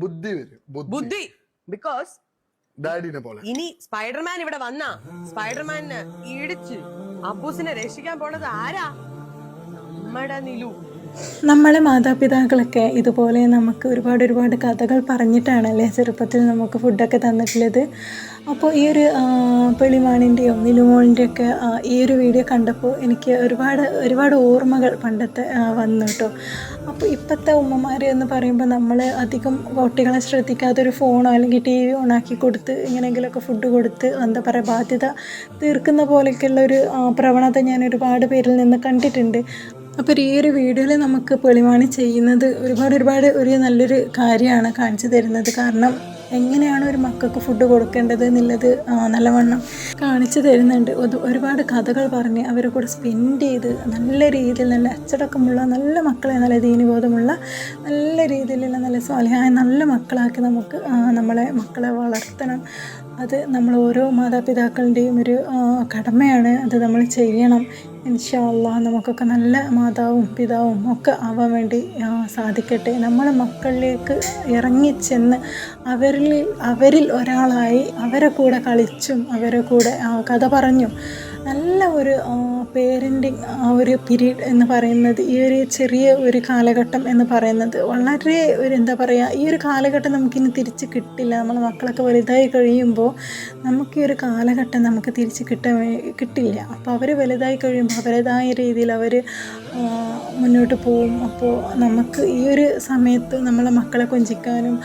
ബുദ്ധി വരും. ബുദ്ധി. ബിക്കോസ് ഡാഡിനെ പോലെ. ഇനി സ്പൈഡർമാൻ ഇവിടെ വന്ന. സ്പൈഡർമാനെ ഇടിച്ച് അബൂസിനെ രക്ഷിക്കാൻ പോണത് ആരാ? നമ്മടെ നിലു. നമ്മളെ മാതാപിതാക്കളൊക്കെ ഇതുപോലെ നമുക്ക് ഒരുപാട് ഒരുപാട് കഥകൾ പറഞ്ഞിട്ടാണല്ലേ ചെറുപ്പത്തിൽ നമുക്ക് ഫുഡൊക്കെ തന്നിട്ടുള്ളത്. അപ്പോൾ ഈ ഒരു പെളിമാണിന്റെയോ നിലുമോളിന്റെയൊക്കെ ഈ ഒരു വീഡിയോ കണ്ടപ്പോൾ എനിക്ക് ഒരുപാട് ഒരുപാട് ഓർമ്മകൾ പണ്ടത്തെ വന്നു കേട്ടോ. അപ്പോൾ ഇപ്പോഴത്തെ ഉമ്മമാർ എന്ന് പറയുമ്പോൾ നമ്മൾ അധികം കുട്ടികളെ ശ്രദ്ധിക്കാതെ ഒരു ഫോണോ അല്ലെങ്കിൽ ടി വി ഓണാക്കി കൊടുത്ത് ഇങ്ങനെയെങ്കിലുമൊക്കെ ഫുഡ് കൊടുത്ത് എന്താ പറയുക ബാധ്യത തീർക്കുന്ന പോലെയൊക്കെയുള്ള ഒരു പ്രവണത ഞാൻ ഒരുപാട് പേരിൽ നിന്ന് കണ്ടിട്ടുണ്ട്. അപ്പോൾ ഈ ഒരു വീഡിയോയിൽ നമുക്ക് പൊളിമാണി ചെയ്യുന്നത് ഒരുപാട് ഒരുപാട് ഒരു നല്ലൊരു കാര്യമാണ് കാണിച്ചു തരുന്നത്. കാരണം എങ്ങനെയാണ് ഒരു മക്കൾക്ക് ഫുഡ് കൊടുക്കേണ്ടത് എന്നുള്ളത് നല്ലവണ്ണം കാണിച്ചു തരുന്നുണ്ട്. ഒരുപാട് കഥകൾ പറഞ്ഞ് അവരെ കൂടെ സ്പെൻഡ് ചെയ്ത് നല്ല രീതിയിൽ നല്ല അച്ചടക്കമുള്ള നല്ല മക്കളെ നല്ല ദീനബോധമുള്ള നല്ല രീതിയിലുള്ള നല്ല സ്വാലിഹായ നല്ല മക്കളാക്കി നമുക്ക് നമ്മളെ മക്കളെ വളർത്തണം. അത് നമ്മൾ ഓരോ മാതാപിതാക്കളുടെയും ഒരു കടമയാണ് അത് നമ്മൾ ചെയ്യണം. ഇൻഷാല്ല നമുക്കൊക്കെ നല്ല മാതാവും പിതാവും ഒക്കെ ആവാൻ വേണ്ടി സാധിക്കട്ടെ. നമ്മൾ മക്കളിലേക്ക് ഇറങ്ങിച്ചെന്ന് അവരിൽ അവരിൽ ഒരാളായി അവരെ കൂടെ കളിച്ചും അവരെ കൂടെ കഥ പറഞ്ഞും നല്ല ഒരു പേരന്റിങ് ആ ഒരു പീരീഡ് എന്ന് പറയുന്നത് ഈ ഒരു ചെറിയ ഒരു കാലഘട്ടം എന്ന് പറയുന്നത് വളരെ ഒരു എന്താ പറയുക ഈ ഒരു കാലഘട്ടം നമുക്കിനി തിരിച്ച് കിട്ടില്ല. നമ്മൾ മക്കളൊക്കെ വലുതായി കഴിയുമ്പോൾ നമുക്ക് ഈ ഒരു കാലഘട്ടം നമുക്ക് തിരിച്ച് കിട്ട കിട്ടില്ല. അപ്പോൾ അവർ വലുതായി കഴിയുമ്പോൾ അവരുടേതായ രീതിയിൽ അവർ മുന്നോട്ട് പോവും. അപ്പോൾ നമുക്ക് ഈ ഒരു സമയത്ത് നമ്മളെ മക്കളെ കൊഞ്ചിക്കാനും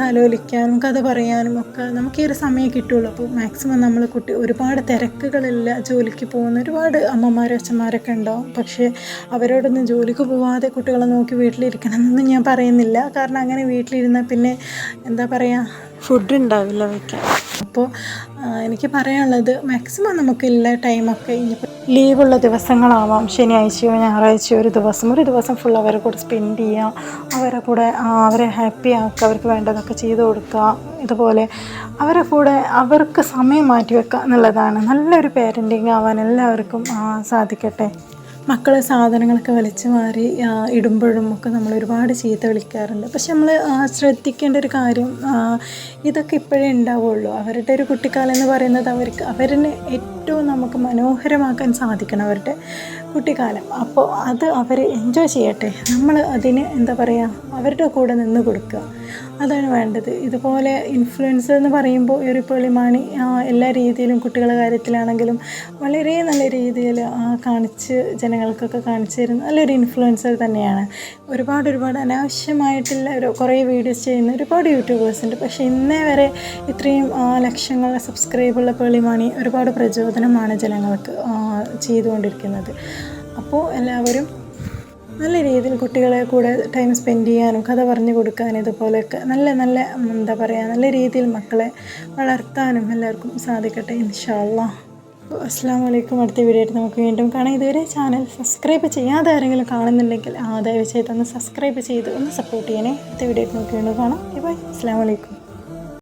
തലോലിക്കാനും കഥ പറയാനും ഒക്കെ നമുക്ക് ഈ ഒരു സമയം കിട്ടുള്ളൂ. അപ്പോൾ മാക്സിമം നമ്മൾ കുട്ടി ഒരുപാട് തിരക്കുകളില്ല ജോലിക്ക് പോകുന്ന ഒരുപാട് അമ്മമാരും അച്ഛന്മാരൊക്കെ ഉണ്ടാവും. പക്ഷേ അവരോടൊന്നും ജോലിക്ക് പോവാതെ കുട്ടികളെ നോക്കി വീട്ടിലിരിക്കണം എന്നൊന്നും ഞാൻ പറയുന്നില്ല. കാരണം അങ്ങനെ വീട്ടിലിരുന്നാൽ പിന്നെ എന്താ പറയുക ഫുഡ് ഉണ്ടാവില്ല വയ്ക്കാൻ. അപ്പോൾ എനിക്ക് പറയാനുള്ളത് മാക്സിമം നമുക്കില്ല ടൈമൊക്കെ ഇനിയിപ്പോൾ ലീവുള്ള ദിവസങ്ങളാവാം. ശനിയാഴ്ചയോ ഞായറാഴ്ചയോ ഒരു ദിവസം. ഒരു ദിവസം ഫുൾ അവരെ കൂടെ സ്പെൻഡ് ചെയ്യാം. അവരെ കൂടെ അവരെ ഹാപ്പി ആക്കുക. അവർക്ക് വേണ്ടതൊക്കെ ചെയ്തു കൊടുക്കുക. ഇതുപോലെ അവരെ കൂടെ അവർക്ക് സമയം മാറ്റി വെക്കുക എന്നുള്ളതാണ്. നല്ലൊരു പേരന്റിങ് ആവാൻ എല്ലാവർക്കും സാധിക്കട്ടെ. മക്കളെ സാധനങ്ങളൊക്കെ വലിച്ചു മാറി ഇടുമ്പോഴും ഒക്കെ നമ്മൾ ഒരുപാട് ചീത്ത വിളിക്കാറുണ്ട്. പക്ഷെ നമ്മൾ ശ്രദ്ധിക്കേണ്ട ഒരു കാര്യം ഇതൊക്കെ ഇപ്പോഴേ ഉണ്ടാവുള്ളൂ. അവരുടെ ഒരു കുട്ടിക്കാലം എന്ന് പറയുന്നത് അവർക്ക് അവരിനെ ഏറ്റവും നമുക്ക് മനോഹരമാക്കാൻ സാധിക്കണം അവരുടെ കുട്ടിക്കാലം. അപ്പോൾ അത് അവർ എൻജോയ് ചെയ്യട്ടെ. നമ്മൾ അതിന് എന്താ പറയുക അവരുടെ കൂടെ നിന്ന് കൊടുക്കുക. അതാണ് വേണ്ടത്. ഇതുപോലെ ഇൻഫ്ലുവൻസ് എന്ന് പറയുമ്പോൾ ഒരു പെളിമാണി എല്ലാ രീതിയിലും കുട്ടികളുടെ കാര്യത്തിലാണെങ്കിലും വളരെ നല്ല രീതിയിൽ കാണിച്ച് ജനങ്ങൾക്കൊക്കെ കാണിച്ചു തരുന്ന നല്ലൊരു ഇൻഫ്ലുവൻസർ തന്നെയാണ്. ഒരുപാട് ഒരുപാട് അനാവശ്യമായിട്ടുള്ള ഒരു കുറേ വീഡിയോസ് ചെയ്യുന്ന ഒരുപാട് യൂട്യൂബേഴ്സ് ഉണ്ട്. പക്ഷേ ഇന്നേ വരെ ഇത്രയും ലക്ഷങ്ങൾ സബ്സ്ക്രൈബുള്ള പെളിമാണി ഒരുപാട് പ്രചോദനമാണ് ജനങ്ങൾക്ക് ചെയ്തുകൊണ്ടിരിക്കുന്നത്. അപ്പോൾ എല്ലാവരും നല്ല രീതിയിൽ കുട്ടികളെ കൂടെ ടൈം സ്പെൻഡ് ചെയ്യാനും കഥ പറഞ്ഞു കൊടുക്കാനും ഇതുപോലെയൊക്കെ നല്ല നല്ല എന്താ പറയുക നല്ല രീതിയിൽ മക്കളെ വളർത്താനും എല്ലാവർക്കും സാധിക്കട്ടെ ഇൻഷാല്ലാ അസ്സാം വലൈക്കും അടുത്ത വീഡിയോ ആയിട്ട് നമുക്ക് വീണ്ടും കാണാം. ഇതുവരെ ചാനൽ സബ്സ്ക്രൈബ് ചെയ്യാതെ ആരെങ്കിലും കാണുന്നുണ്ടെങ്കിൽ ആ ദയവ് ചെയ്ത് ഒന്ന് സബ്സ്ക്രൈബ് ചെയ്ത് ഒന്ന് സപ്പോർട്ട് ചെയ്യണേ. അടുത്ത വീഡിയോ ആയിട്ട് നമുക്ക് വീണ്ടും കാണാം. ബൈ അസ്സാം വലൈക്കും